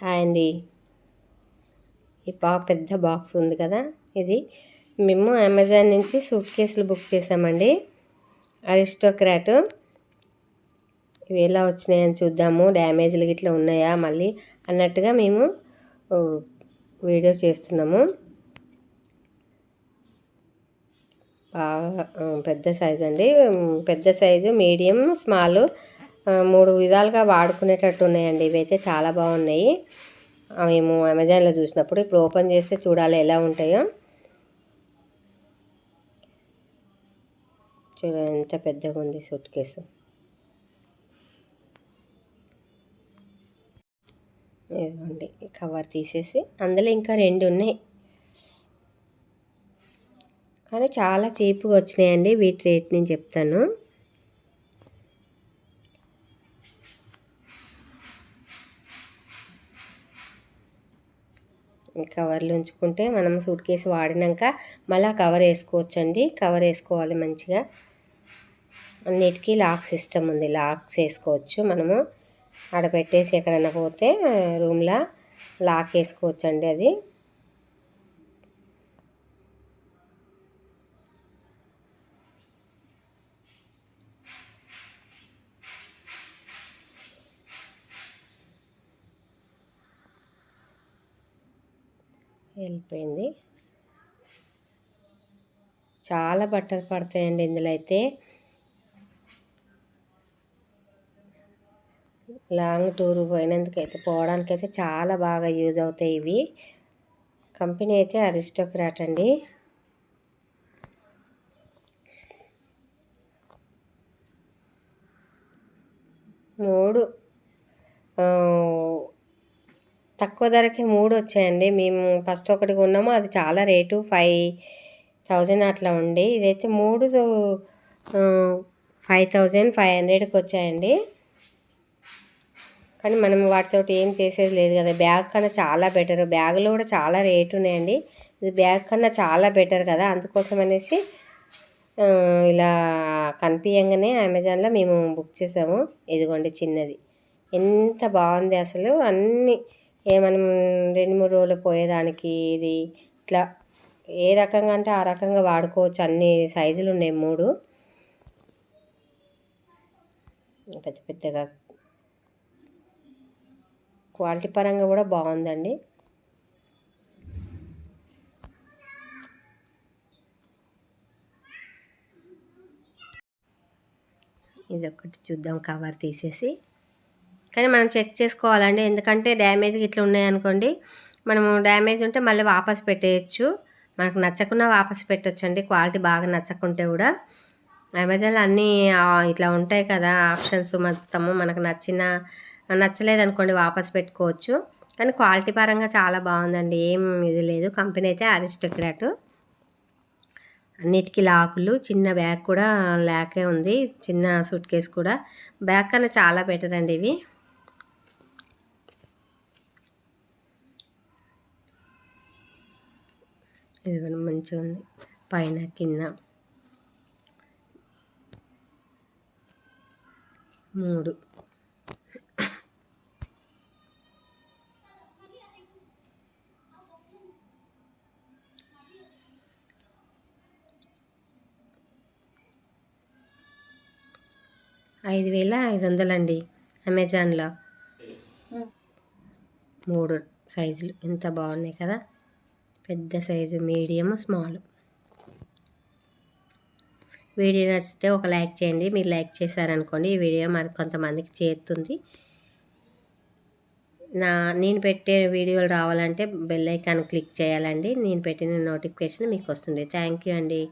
Hi అండి. ఈ బా పెద్ద బాక్స్ ఉంది కదా ఇది. మేము అమెజాన్ నుంచి సూట్ కేసులు బుక్ చేసామండి. అరిస్టోక్రాట్. ఇవి ఎలా వచ్చినాయని చూద్దాము. డ్యామేజ్లు గిట్లా ఉన్నాయా మళ్ళీ అన్నట్టుగా మేము వీడియో చేస్తున్నాము. బాగా పెద్ద సైజు అండి. పెద్ద సైజు మీడియం స్మాల్ మూడు విధాలుగా వాడుకునేటట్టు ఉన్నాయండి. ఇవైతే చాలా బాగున్నాయి. మేము అమెజాన్లో చూసినప్పుడు ఇప్పుడు ఓపెన్ చేస్తే చూడాలి ఎలా ఉంటాయో. చూడండి ఎంత పెద్దగా ఉంది సూట్ కేసు. ఇదిగోండి కవర్ తీసేసి అందులో ఇంకా రెండు ఉన్నాయి. కానీ చాలా చీప్గా వచ్చినాయండి. వీటి రేట్ నేను చెప్తాను. కవర్లు ఉంచుకుంటే మనం సూట్ కేసు వాడినాక మళ్ళీ కవర్ వేసుకోవచ్చండి. కవర్ వేసుకోవాలి మంచిగా. అన్నిటికీ లాక్ సిస్టమ్ ఉంది. లాక్స్ వేసుకోవచ్చు మనము. ఆడ పెట్టేసి ఎక్కడైనా పోతే రూమ్లో లాక్ వేసుకోవచ్చండి అది. వెళ్ళిపోయింది. చాలా బట్టలు పడతాయండి ఇందులో అయితే. లాంగ్ టూర్ పోయినందుకైతే పోవడానికైతే చాలా బాగా యూజ్ అవుతాయి ఇవి. కంపెనీ అయితే అరిస్టోక్రాట్ అండి. మూడు తక్కువ ధరకే మూడు వచ్చాయండి. మేము ఫస్ట్ ఒకటి కొన్నాము. అది చాలా రేటు ఫైవ్ థౌజండ్ అట్లా ఉండి ఇదైతే మూడు ఫైవ్ థౌజండ్ ఫైవ్ హండ్రెడ్కి వచ్చాయండి. కానీ మనం వాటితోటి ఏం చేసేది లేదు కదా. బ్యాగ్ కన్నా చాలా బెటర్. బ్యాగ్లో కూడా చాలా రేటు ఉన్నాయండి. ఇది బ్యాగ్ కన్నా చాలా బెటర్ కదా. అందుకోసం అనేసి ఇలా కనిపించగానే అమెజాన్లో మేము బుక్ చేసాము. ఇదిగోండి చిన్నది. ఎంత బాగుంది అసలు. అన్నీ ఏ మనం రెండు మూడు రోజులు పోయేదానికి ఇది ఇట్లా ఏ రకంగా అంటే ఆ రకంగా వాడుకోవచ్చు. అన్ని సైజులు ఉన్నాయి మూడు. పెద్ద పెద్దగా. క్వాలిటీ పరంగా కూడా బాగుందండి. ఇది ఒకటి చూద్దాం కవర్ తీసేసి. కానీ మనం చెక్ చేసుకోవాలండి. ఎందుకంటే డ్యామేజ్ ఇట్లా ఉన్నాయనుకోండి మనము డ్యామేజ్ ఉంటే మళ్ళీ వాపస్ పెట్టేయచ్చు. మనకు నచ్చకుండా వాపస్ పెట్టచ్చండి. క్వాలిటీ బాగా నచ్చకుంటే కూడా. అమెజాన్లో అన్నీ ఇట్లా ఉంటాయి కదా ఆప్షన్స్ మొత్తము. మనకు నచ్చిన నచ్చలేదు అనుకోండి వాపస్ పెట్టుకోవచ్చు. కానీ క్వాలిటీ పరంగా చాలా బాగుందండి. ఏం ఇది లేదు. కంపెనీ అయితే అరిస్టోక్రాట్ అన్నిటికీ లాకులు. చిన్న బ్యాగ్ కూడా లాకే ఉంది. చిన్న సూట్ కేస్ కూడా. బ్యాగ్ కన్నా చాలా బెటర్ అండి ఇవి. ఇది కూడా మంచిగా ఉంది. పైన కింద. మూడు. ఐదు వేల ఐదు వందలండి అమెజాన్లో. మూడు సైజులు. ఎంత బాగున్నాయి కదా. పెద్ద సైజు మీడియం స్మాల్. వీడియో నచ్చితే ఒక లైక్ చేయండి. మీరు లైక్ చేశారనుకోండి ఈ వీడియో మరి కొంతమందికి చేరుతుంది. నా నేను పెట్టే వీడియోలు రావాలంటే బెల్ ఐకాన్ క్లిక్ చేయాలండి. నేను పెట్టిన నోటిఫికేషన్ మీకు వస్తుంది. థ్యాంక్ యూ అండి.